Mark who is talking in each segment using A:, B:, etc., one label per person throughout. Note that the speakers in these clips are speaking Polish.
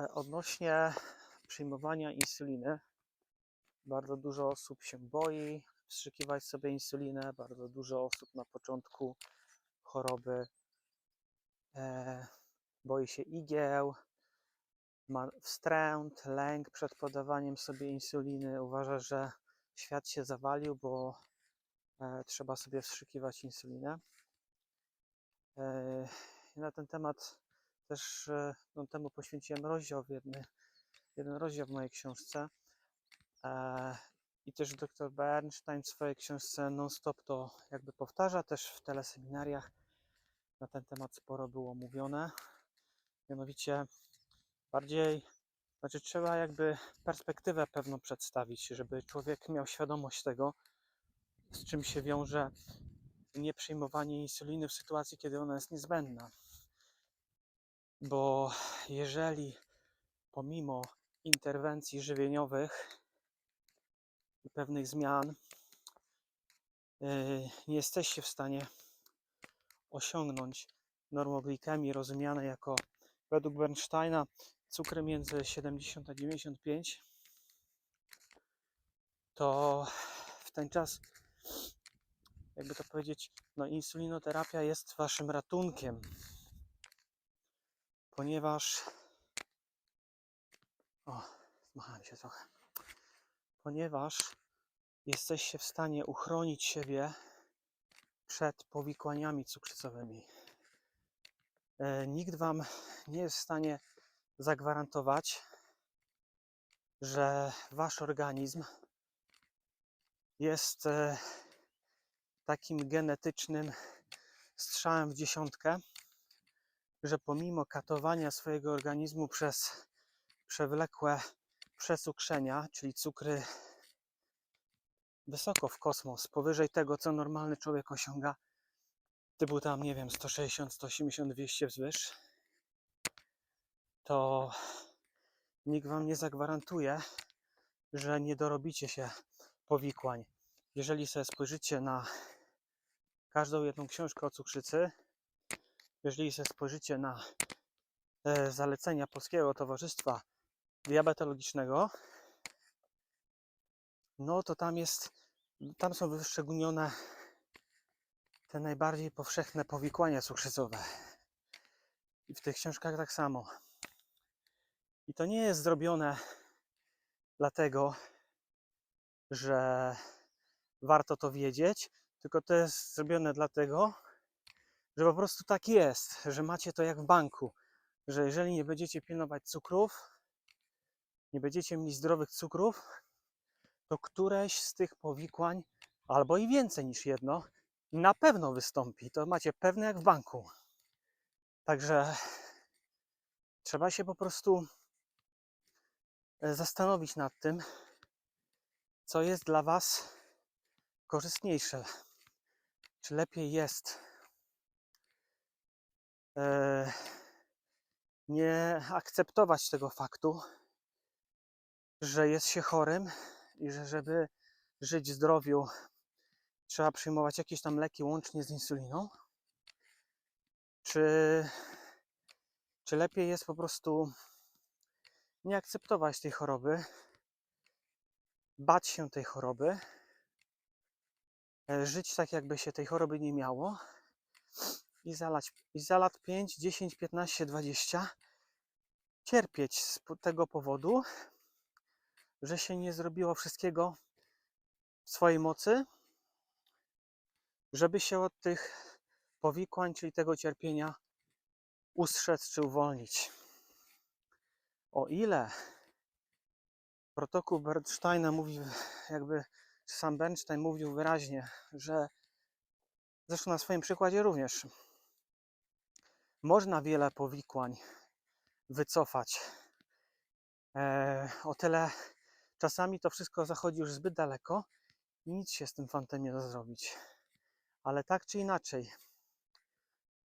A: E, Odnośnie przyjmowania insuliny, bardzo dużo osób się boi wstrzykiwać sobie insulinę. Bardzo dużo osób na początku choroby e, boi się igieł, ma wstręt, lęk przed podawaniem sobie insuliny. Uważa, że świat się zawalił, bo e, trzeba sobie wstrzykiwać insulinę. E, na ten temat też e, no, temu poświęciłem rozdział, jedny, jeden rozdział w mojej książce. E, I też dr Bernstein w swojej książce Non-Stop to jakby powtarza, też w teleseminariach na ten temat sporo było mówione. Mianowicie bardziej, znaczy trzeba jakby perspektywę pewną przedstawić, żeby człowiek miał świadomość tego, z czym się wiąże nieprzyjmowanie insuliny w sytuacji, kiedy ona jest niezbędna. Bo jeżeli pomimo interwencji żywieniowych i pewnych zmian yy, nie jesteście w stanie osiągnąć normoglikemii rozumianej jako według Bernsteina cukry między 70 a 95, to w ten czas, jakby to powiedzieć, no insulinoterapia jest waszym ratunkiem, ponieważ o, zmachałem się trochę. Ponieważ jesteście w stanie uchronić siebie przed powikłaniami cukrzycowymi. E, nikt wam nie jest w stanie zagwarantować, że wasz organizm jest e, takim genetycznym strzałem w dziesiątkę, że pomimo katowania swojego organizmu przez przewlekłe przecukrzenia, czyli cukry wysoko w kosmos, powyżej tego, co normalny człowiek osiąga, typu tam, nie wiem, 160, 180, 200 wzwyż, to nikt wam nie zagwarantuje, że nie dorobicie się powikłań. Jeżeli sobie spojrzycie na każdą jedną książkę o cukrzycy, jeżeli sobie spojrzycie na e, zalecenia Polskiego Towarzystwa Diabetologicznego, no to tam jest, tam są wyszczególnione te najbardziej powszechne powikłania cukrzycowe. I w tych książkach tak samo. I to nie jest zrobione dlatego, że warto to wiedzieć, tylko to jest zrobione dlatego, że po prostu tak jest, że macie to jak w banku, że jeżeli nie będziecie pilnować cukrów, nie będziecie mieli zdrowych cukrów, to któreś z tych powikłań, albo i więcej niż jedno, na pewno wystąpi. To macie pewne jak w banku. Także trzeba się po prostu e, zastanowić nad tym, co jest dla Was korzystniejsze. Czy lepiej jest e, nie akceptować tego faktu, że jest się chorym i że żeby żyć w zdrowiu, trzeba przyjmować jakieś tam leki łącznie z insuliną? Czy, czy lepiej jest po prostu nie akceptować tej choroby, bać się tej choroby, e, żyć tak, jakby się tej choroby nie miało i za lat, i za lat 5, 10, 15, 20 cierpieć z tego powodu, że się nie zrobiło wszystkiego w swojej mocy, żeby się od tych powikłań, czyli tego cierpienia ustrzec czy uwolnić. O ile protokół Bernsteina mówi, jakby sam Bernstein mówił wyraźnie, że zresztą na swoim przykładzie również można wiele powikłań wycofać. E, o tyle czasami to wszystko zachodzi już zbyt daleko i nic się z tym fantem nie da zrobić. Ale tak czy inaczej,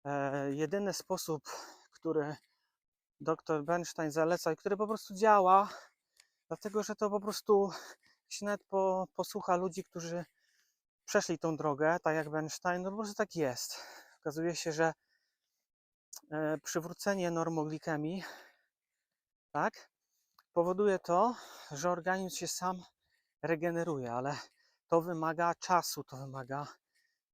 A: e, jedyny sposób, który dr Bernstein zaleca i który po prostu działa, dlatego że to po prostu się nawet po, posłucha ludzi, którzy przeszli tą drogę, tak jak Bernstein, no po prostu tak jest. Okazuje się, że przywrócenie normoglikemii tak, powoduje to, że organizm się sam regeneruje, ale to wymaga czasu, to wymaga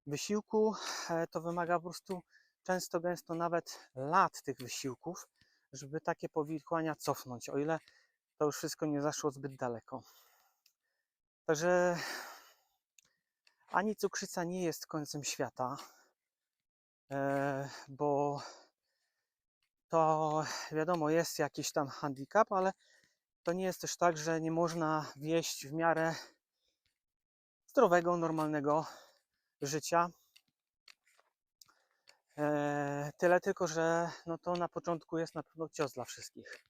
A: wysiłku, e, to wymaga po prostu często, gęsto nawet lat tych wysiłków, żeby takie powikłania cofnąć, o ile to już wszystko nie zaszło zbyt daleko. Także ani cukrzyca nie jest końcem świata, e, bo to wiadomo, jest jakiś tam handicap, ale to nie jest też tak, że nie można wieść w miarę zdrowego, normalnego życia. E, Tyle tylko, że no to na początku jest na pewno cios dla wszystkich.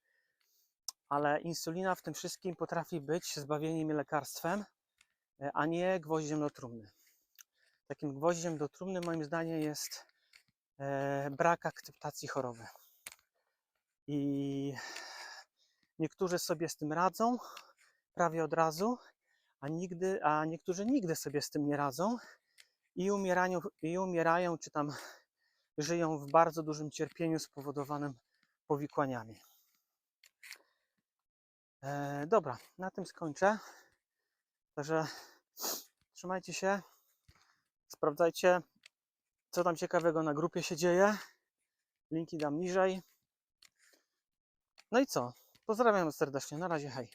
A: Ale insulina w tym wszystkim potrafi być zbawieniem i lekarstwem, e, a nie gwoździem do trumny. Takim gwoździem do trumny moim zdaniem jest e, brak akceptacji choroby. I niektórzy sobie z tym radzą prawie od razu, a, nigdy, a niektórzy nigdy sobie z tym nie radzą i umierają, i umierają czy tam żyją w bardzo dużym cierpieniu spowodowanym powikłaniami. E, dobra, na tym skończę. Także trzymajcie się, sprawdzajcie, co tam ciekawego na grupie się dzieje. Linki dam niżej. No i co? Pozdrawiam serdecznie. Na razie, hej.